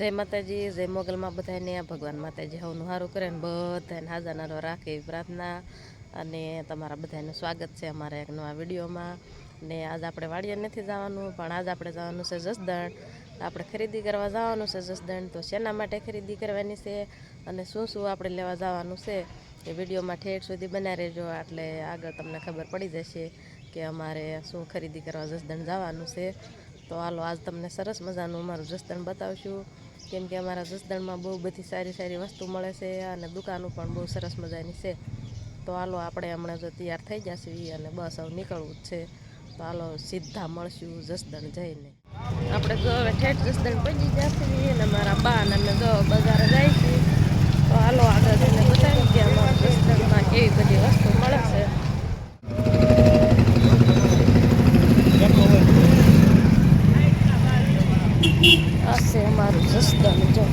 જય માતાજી, જય મોગલમાં બધાને ભગવાન માતાજી હવનું સારું કરે ને બધાને હાજર નારો રાખે પ્રાર્થના. અને તમારા બધાનું સ્વાગત છે અમારા એક નવા વિડીયોમાં. ને આજ આપણે વાડીએ નથી જવાનું, પણ આજ આપણે જવાનું છે જસદણ. આપણે ખરીદી કરવા જવાનું છે જસદણ, તો શેના માટે ખરીદી કરવાની છે અને શું શું આપણે લેવા જવાનું છે એ વિડીયોમાં ઠેઠ સુધી બના રહેજો. એટલે આગળ તમને ખબર પડી જશે કે અમારે શું ખરીદી કરવા જસદણ જવાનું છે. તો હાલો, આજ તમને સરસ મજાનું અમારું જસદણ બતાવશું. કેમ કે અમારા જસદણમાં બહુ બધી સારી સારી વસ્તુ મળે છે અને દુકાનો પણ બહુ સરસ મજાની છે. તો હાલો આપણે હમણાં જો તૈયાર થઈ જશે અને બસ હવે નીકળવું જ છે. તો હાલો સીધા મળશું જસદણ જઈને. આપણે જો હવે ઠેઠ જસદણ પહોંચી જશું અને મારા બા અને જો બજાર જાય તો હાલો આગળ જઈને બતાવી કે અમારા જસદણમાં કેવી બધી વસ્તુ મળે છે. આ છે અમારું જસદણ જો.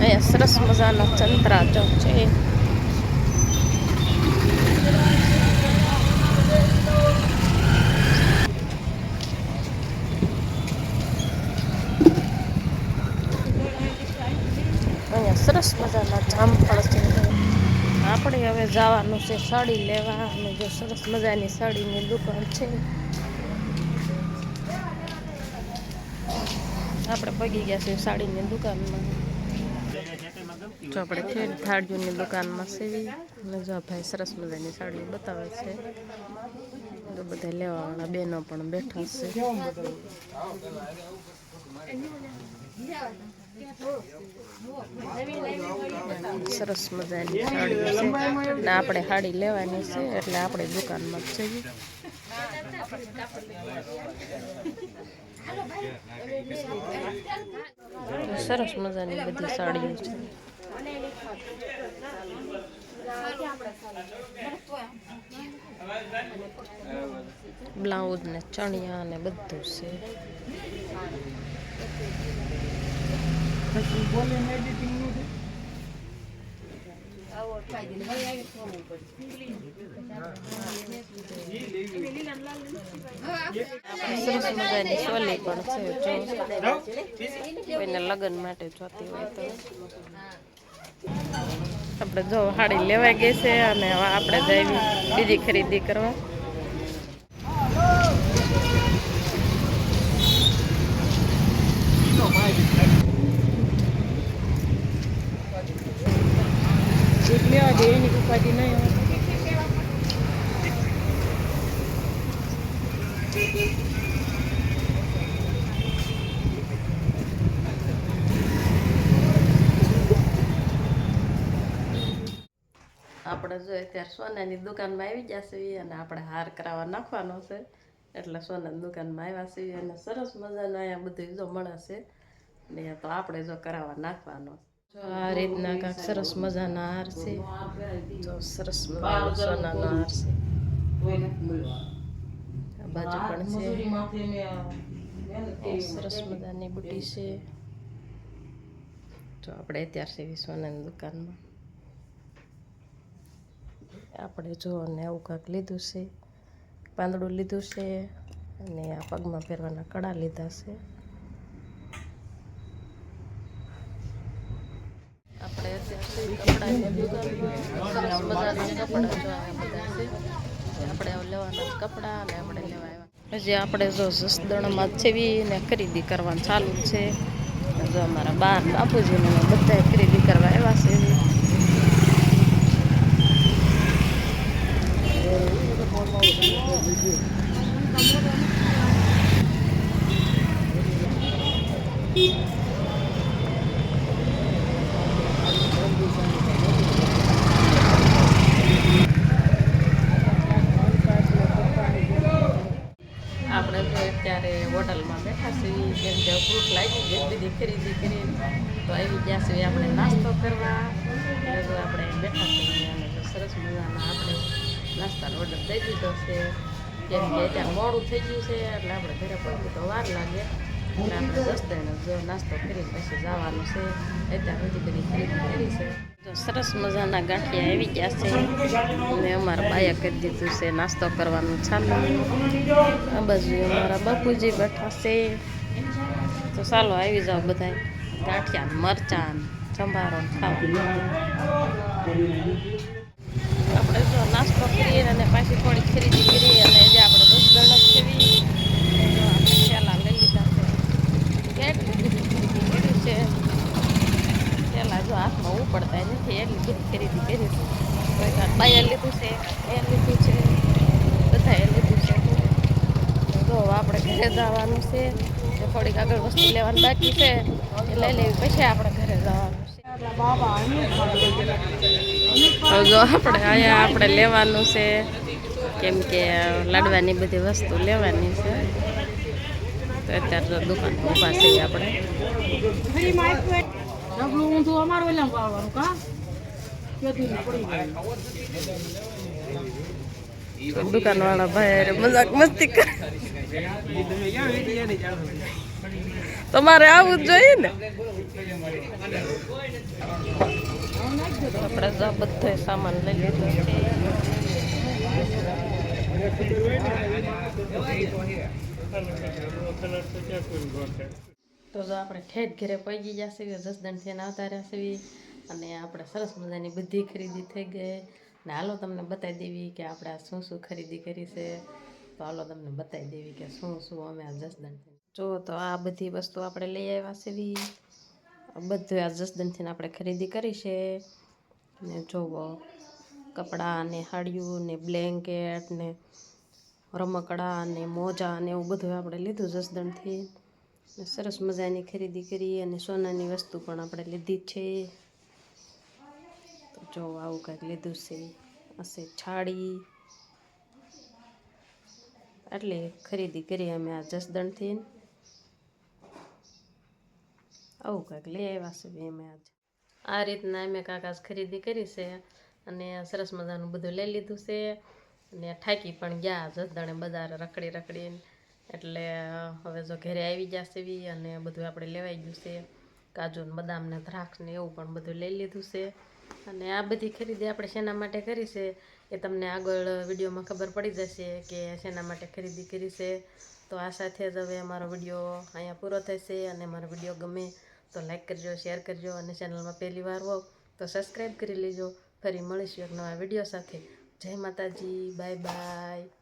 અહીંયા સરસ મજાના ચંદ્રા ચોક છે. સરસ મજાના જામફળ છે આપણે હવે જવાનું છે સાડી લેવા અને જો સરસ મજાની સાડીની દુકાન છે. આપણે પગી ગયા છીએ સાડીની દુકાનમાં. જો આપણે ખેડ થાળીઓની દુકાનમાં સેવી અને જો ભાઈ સરસ મજાની સાડીઓ બતાવે છે. તો બધા લેવાવાળા બહેનો પણ બેઠા છે. સરસ મજાની સાડી છે. ને આપણે સાડી લેવાની છે, એટલે આપણે દુકાનમાં જ જઈએ. સરસ મજાની બધી સાડીઓ છે. બ્લાઉઝ ને ચણિયા ને બધું છે. સરસ મજાની ચોલી પણ છે જો કોઈને લગ્ન માટે જોતી હોય તો. આપણે જો હાડી લેવાઈ ગઈ છે અને આપણે જઈ બીજી ખરીદી કરવા. લેવા દે એની ઉપાધિ નહીં આપણે જો અત્યારે સોનાની દુકાનમાં આવી જશે અને આપણે હાર કરાવવા નાખવાનો છે. એટલે સોનાની દુકાનમાં આવ્યા છીએ અને સરસ મજાનું અહીંયા બધું જો મળે છે. ને તો આપણે જો કરાવવા નાખવાનો જો આ રીતના કાંક સરસ મજાના હાર છે. જો સરસ સોનાનો હાર છે. આ બાજુ પણ છે. સરસ મજાની બુટી છે. જો આપણે અત્યાર સુધી સોનાની દુકાનમાં આપણે જો ને આવું કાંક લીધું છે. પાંદડું લીધું છે અને આ પગમાં પહેરવાના કડા લીધા છે આપણે અત્યારે કપડાની દુકાનમાં સરસ મજાના કપડાં જો બધા આપણે લેવાના કપડાં અને આપણે લેવા આવ્યા હજી આપણે જો જસદણમાં છેવી ને ખરીદી કરવાનું ચાલુ છે. જો અમારા બાર બાપુજીને બધા ખરીદી કરવા આવ્યા છે. આપણે તો આવી ગયા છીએ આપણે નાસ્તો કરવા. આપણે બેઠા છીએ અને સરસ મજાના આપણે નાસ્તાનો ઓર્ડર દઈ દીધો છે. કેમ કે અત્યારે મોડું થઈ ગયું છે, એટલે આપણે ઘરે પહોંચી તો વાર લાગે. એટલે આપણે દસ દઈને જો નાસ્તો કરી પછી જવાનું છે. અત્યાર સુધી બધી ખરીદી કરી છે. તો સરસ મજાના ગાંઠિયા આવી ગયા છે. મેં અમારા બાયા કરી દીધું છે નાસ્તો કરવાનું ચાલુ. આ બાજુ અમારા બાપુજી બેઠા છે. તો ચાલો, આવી જાઓ બધા ગાંઠિયા મરચાં સંભારો ખાવા આપણે જો નાસ્તો કરીએ અને પાછી થોડી ખરીદી કરીએ અને જે આપણે દસ જેવી જો આપણે પેલા લઈ લીધા છે. કેટલી ખરીદી જો હાથમાં ઉપડતા નથી, એટલી બધી ખરીદી કરી છે. કોઈ લીધું છે એ લીધું છે, બધાએ લીધું છે. તો આપણે ઘરે જવાનું છે. થોડીક આગળ વસ્તુ લેવાની બાકી છે, એ લઈ લેવી પછી આપણે ઘરે જવાનું જો આપણે અહીંયા આપણે લેવાનું છે, કેમ કે લાડવાની બધી વસ્તુ લેવાની છે. તો અત્યારે તો દુકાન ઊભા છીએ આપણે. ઊંધું દુકાન વાળા ભાઈ મજાક મસ્તી કરે. તમારે આવું જ જોઈએ ને. આપણે બધો સામાન લઈ લીધો તો જો આપણે ઠેઠ ઘરે પહોંચી છે જસદણ થઈને આવતા છે અને આપણે સરસ મજાની બધી ખરીદી થઈ ગઈ. ને હાલો તમને બતાવી દેવી કે આપણે આ શું શું ખરીદી કરી છે. તો હાલો તમને બતાવી દેવી કે શું શું અમે આ જસદણ જો તો આ બધી વસ્તુ આપણે લઈ આવ્યા છે બધું આ જસદણથી આપણે ખરીદી કરી છે. ને જોવો, કપડાં ને હાડિયું ને બ્લેન્કેટ ને રમકડા ને મોજા ને એવું બધું આપણે લીધું જસદણથી સરસ મજાની ખરીદી કરી અને સોનાની વસ્તુ પણ આપણે લીધી છે. તો જો આવું કંઈક લીધું છે. હશે છાડી. એટલે ખરીદી કરી અમે આ જસદણથી આવું કંઈક લઈ આવ્યા છે અમે આજે. આ રીતના અમે કાકાસ ખરીદી કરી છે અને સરસ મજાનું બધું લઈ લીધું છે. અને થાકી પણ ગયા જસદણે બધા રખડી રખડીને. એટલે હવે જો ઘરે આવી જશે બી અને બધું આપણે લેવાઈ ગયું છે. કાજુ ને બદામ ને દ્રાક્ષ ને એવું પણ બધું લઈ લીધું છે. અને આ બધી ખરીદી આપણે શેના માટે કરી છે એ તમને આગળ વિડીયોમાં ખબર પડી જશે કે શેના માટે ખરીદી કરી છે. તો આ સાથે જ હવે અમારો વીડિયો અહીંયા પૂરો થશે અને મારો વીડિયો ગમે તો લાઈક કરજો શેર કરજો અને ચેનલમાં પહેલી વાર હો તો સબસ્ક્રાઈબ કરી લેજો. ફરી મળીશું એક નવા વીડિયો સાથે. જય માતાજી બાય બાય